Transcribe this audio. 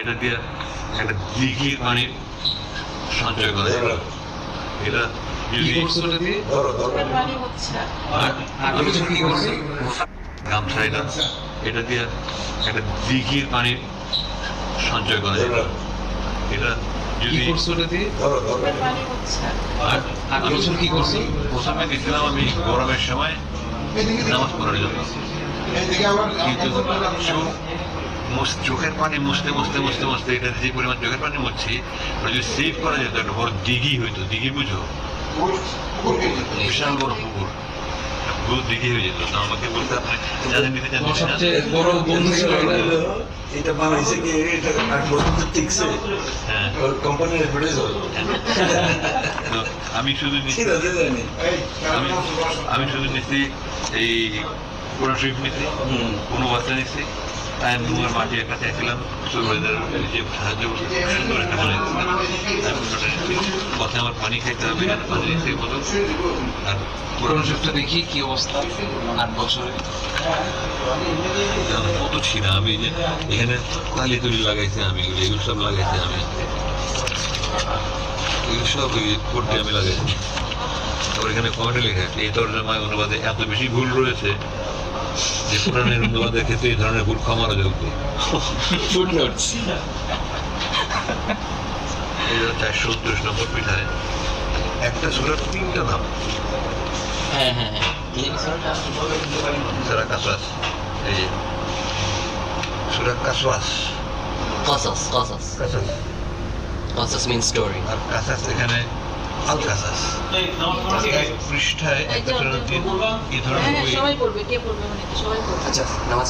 এটা দিয়ে একটা দিঘির পানি সঞ্চয় করা যাবে। এটা গামছা দিয়ে একটা দিঘির পানি সঞ্চয় করা যাবে। যদি কি করছ? প্রথমে আমি গরমের সময়। নামাজ পড়ার জন্য। কিন্তু চোখের পানি মুছতে মুছতে মুছতে মুছতে এটা যে পরিমাণ চোখের পানি মুছছি ওটা যদি সেভ করা যেত একটা বড় দিঘি হইতো দিঘি বুঝো? বিশাল বড় পুকুর। হয়ে এটা। বানাইছে কি এটা টিকছে আমি শুধু নিচ্ছি আমি শুধু এই কোরআন শরীফ নিচ্ছি কোনো বাচ্চা নিচ্ছি তাই নুয়ার মাটি একটা চাইছিলাম সুপারভাইজার যে সাহায্য কথা আমার পানি খাইতে হবে পানি নিচ্ছি মতো আর পুরনো শিফটটা দেখি কি অবস্থা আট বছরে কত ছিল আমি যে এখানে তালি তুলি লাগাইছি আমি এগুলো সব লাগাইছি আমি এগুলো সব করতে আমি লাগাইছি তারপর এখানে কমেন্টে লেখা এই তর্জমায় অনুবাদে এত বেশি ভুল রয়েছে যে কোরআনের অনুবাদের ক্ষেত্রে এই ধরনের ভুল ক্ষমার যোগ্য ফুটনোটস চারশো উনত্রিশ নম্বর পিঠায় একটা সুরার তিনটা নাম। হ্যাঁ হ্যাঁ হ্যাঁ। সারা কাসাস এই যে সুরা কাসওয়াস। Qasas, Qasas. কাসাস Qasas means story. আর কাসাস এখানে আল কাসাস এক পৃষ্ঠায় এক সুরার এই হ্যাঁ ধরনের হ্যাঁ বই সবাই পড়বে কে পড়বে মানে সবাই পড়বে। আচ্ছা নামাজ।